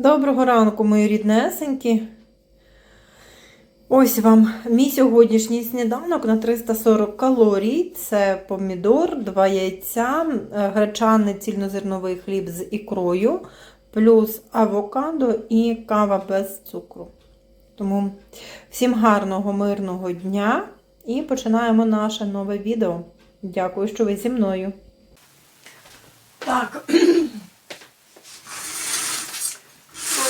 Доброго ранку, мої ріднесенькі. Ось вам мій сьогоднішній сніданок на 340 калорій. Це помідор, два яйця, е, гречаний цільнозерновий хліб з ікрою, плюс авокадо і кава без цукру. Тому всім гарного, мирного дня і починаємо наше нове відео. Дякую, що ви зі мною. Так.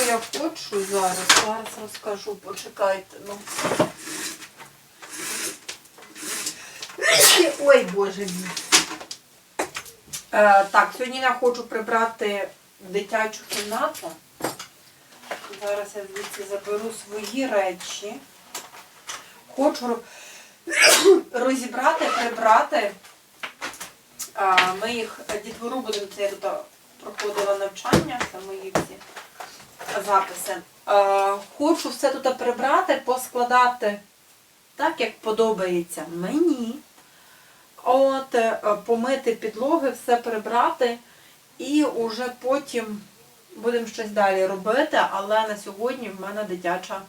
Що я хочу зараз? Зараз розкажу, почекайте. Ну. Ой, боже мій. Е, так, сьогодні я хочу прибрати дитячу кімнату. Зараз я звідси заберу свої речі. Хочу розібрати, прибрати. А, Ми їх дітвору будемо це проходила навчання, це мої всі записи. Е, Хочу все тут прибрати, поскладати так, як подобається мені. От, е, помити підлоги, все прибрати. І вже потім будемо щось далі робити, але на сьогодні в мене дитяча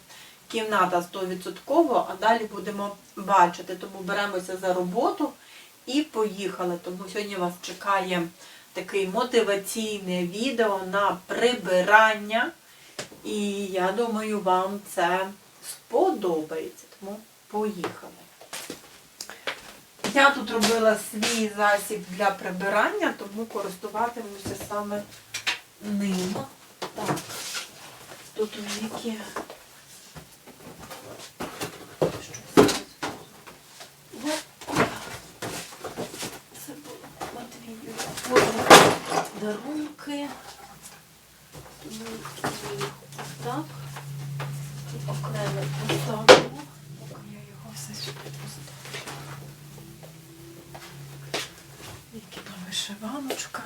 кімната 100%, а далі будемо бачити. Тому беремося за роботу і поїхали. Тому сьогодні вас чекає таке мотиваційне відео на прибирання. І я думаю, вам це сподобається. Тому поїхали. Я тут робила свій засіб для прибирання, тому користуватимуся саме ним. Так, тут у які. Це було Матвію. Дарунки. Так. І окремо поставимо. Поки я його все сюди поставлю. Які там вишиваночка.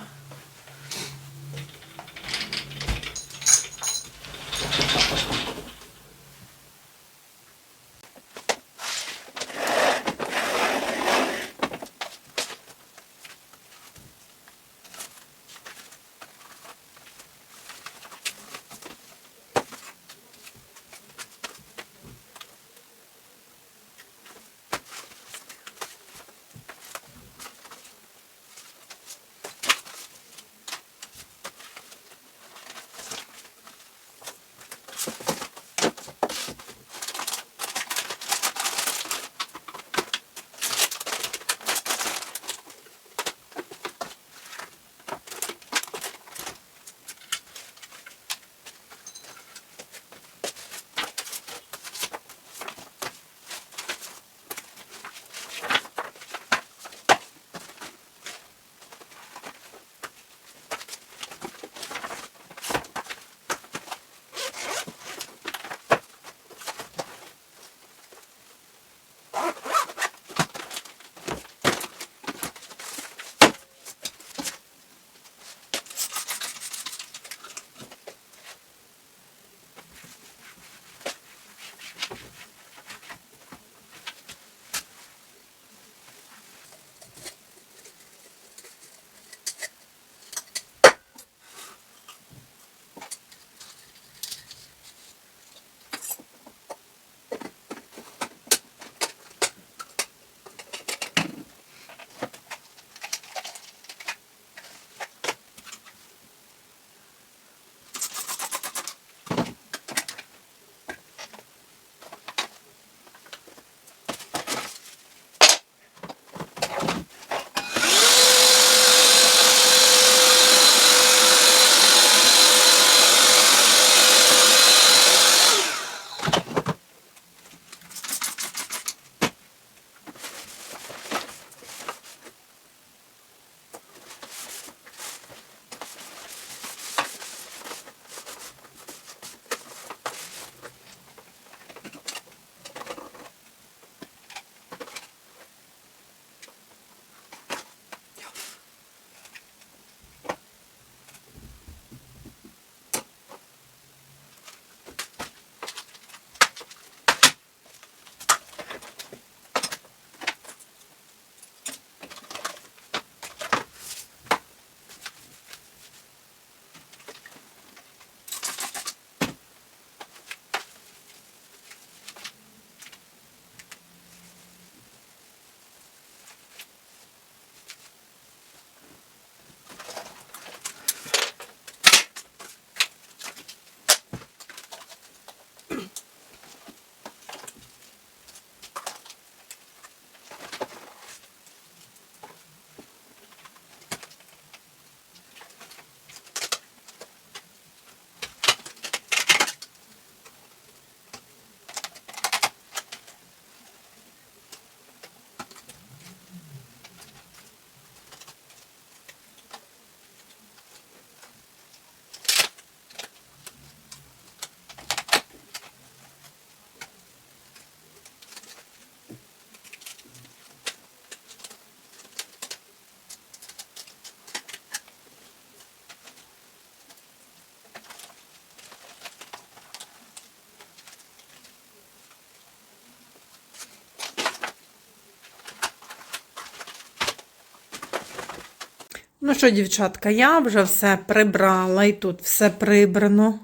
Ну що, дівчатка, я вже все прибрала, і тут все прибрано.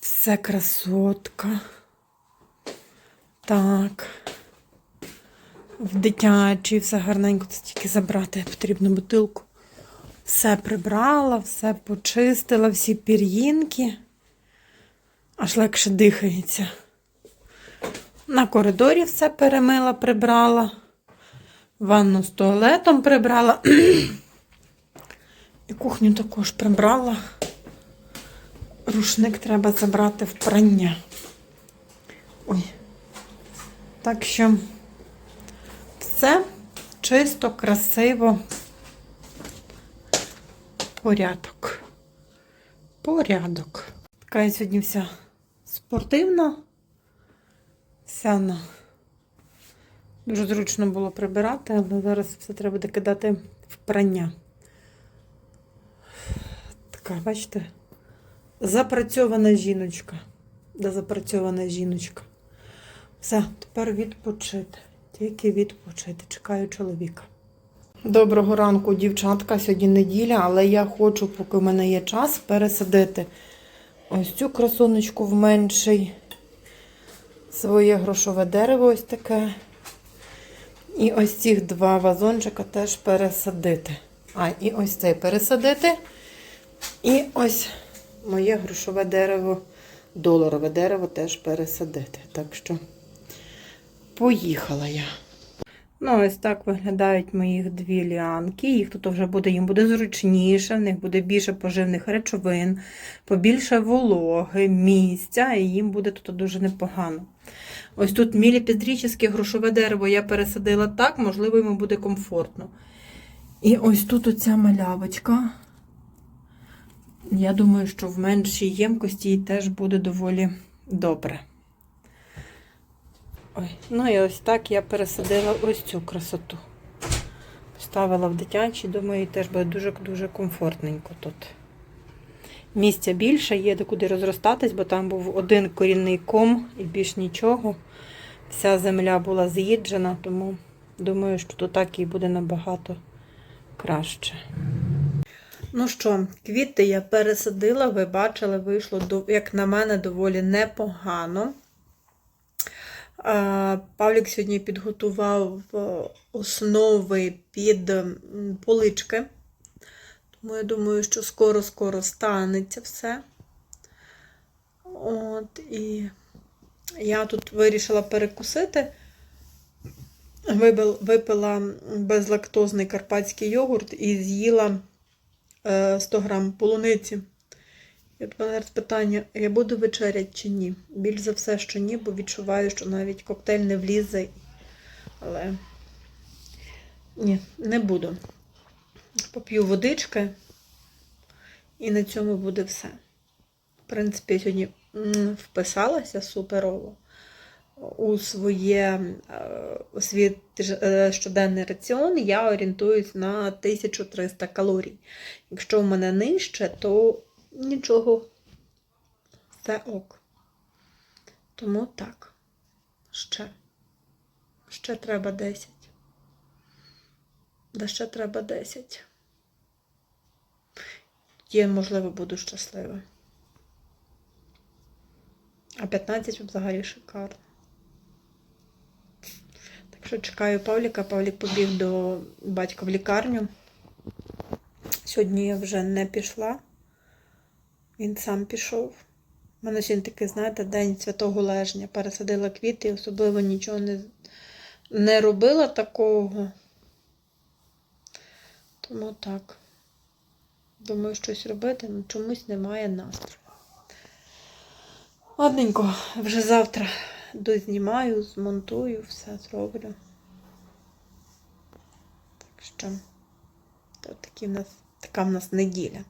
Все красотка. Так. В дитячій все гарненько, це тільки забрати потрібно бутилку. Все прибрала, все почистила, всі пір'їнки. Аж легше дихається. На коридорі все перемила, прибрала. Ванну з туалетом прибрала. І кухню також прибрала. Рушник треба забрати в прання. Ой. Так що все чисто, красиво. Порядок. Порядок. Така я сьогодні вся спортивна. Вся на. Дуже зручно було прибирати, але зараз все треба буде кидати в прання. Така, бачите, запрацьована жіночка. Да, запрацьована жіночка. Все, тепер відпочити. Тільки відпочити. Чекаю чоловіка. Доброго ранку, дівчатка. Сьогодні неділя, але я хочу, поки в мене є час, пересадити ось цю красуночку в менший. Своє грошове дерево ось таке. І ось цих два вазончика теж пересадити. А, і ось цей пересадити. І ось моє грошове дерево, доларове дерево теж пересадити. Так що поїхала я. Ну, ось так виглядають моїх дві ліанки. Їх тут вже буде, їм буде зручніше, в них буде більше поживних речовин, побільше вологи, місця, і їм буде тут дуже непогано. Ось тут міліпіздрічне грошове дерево я пересадила так, можливо, йому буде комфортно. І ось тут оця малявочка. Я думаю, що в меншій ємкості їй теж буде доволі добре. Ой, ну і ось так я пересадила ось цю красоту. Поставила в дитячий, думаю, їй теж буде дуже-дуже комфортненько тут. Місця більше, є де куди розростатись, бо там був один корінний ком і більш нічого. Вся земля була з'їджена, тому думаю, що тут так і буде набагато краще. Ну що, квіти я пересадила, ви бачили, вийшло, як на мене, доволі непогано. Павлік сьогодні підготував е, основи під полички. Тому я думаю, що скоро-скоро станеться все. От, і я тут вирішила перекусити. Випила безлактозний карпатський йогурт і з'їла 100 грам полуниці. І от питання, я буду вечеряти чи ні? Більш за все, що ні, бо відчуваю, що навіть коктейль не влізе. Але ні, не буду. Поп'ю водички, і на цьому буде все. В принципі, сьогодні вписалася суперово у своє е, у свій е, щоденний раціон. Я орієнтуюсь на 1300 калорій. Якщо в мене нижче, то нічого. Все ок. Тому так. Ще. Ще треба 10. Да ще треба 10. Є, можливо, буду щаслива. А 15 взагалі шикарно. Що чекаю Павліка. Павлік побіг до батька в лікарню. Сьогодні я вже не пішла. Він сам пішов. У мене сьогодні такий, знаєте, день святого лежня. Пересадила квіти особливо нічого не, не робила такого. Тому так. Думаю, щось робити, але чомусь немає настрою. Ладненько, вже завтра дознімаю, змонтую, все зроблю. Так що, то такі в нас, така в нас неділя.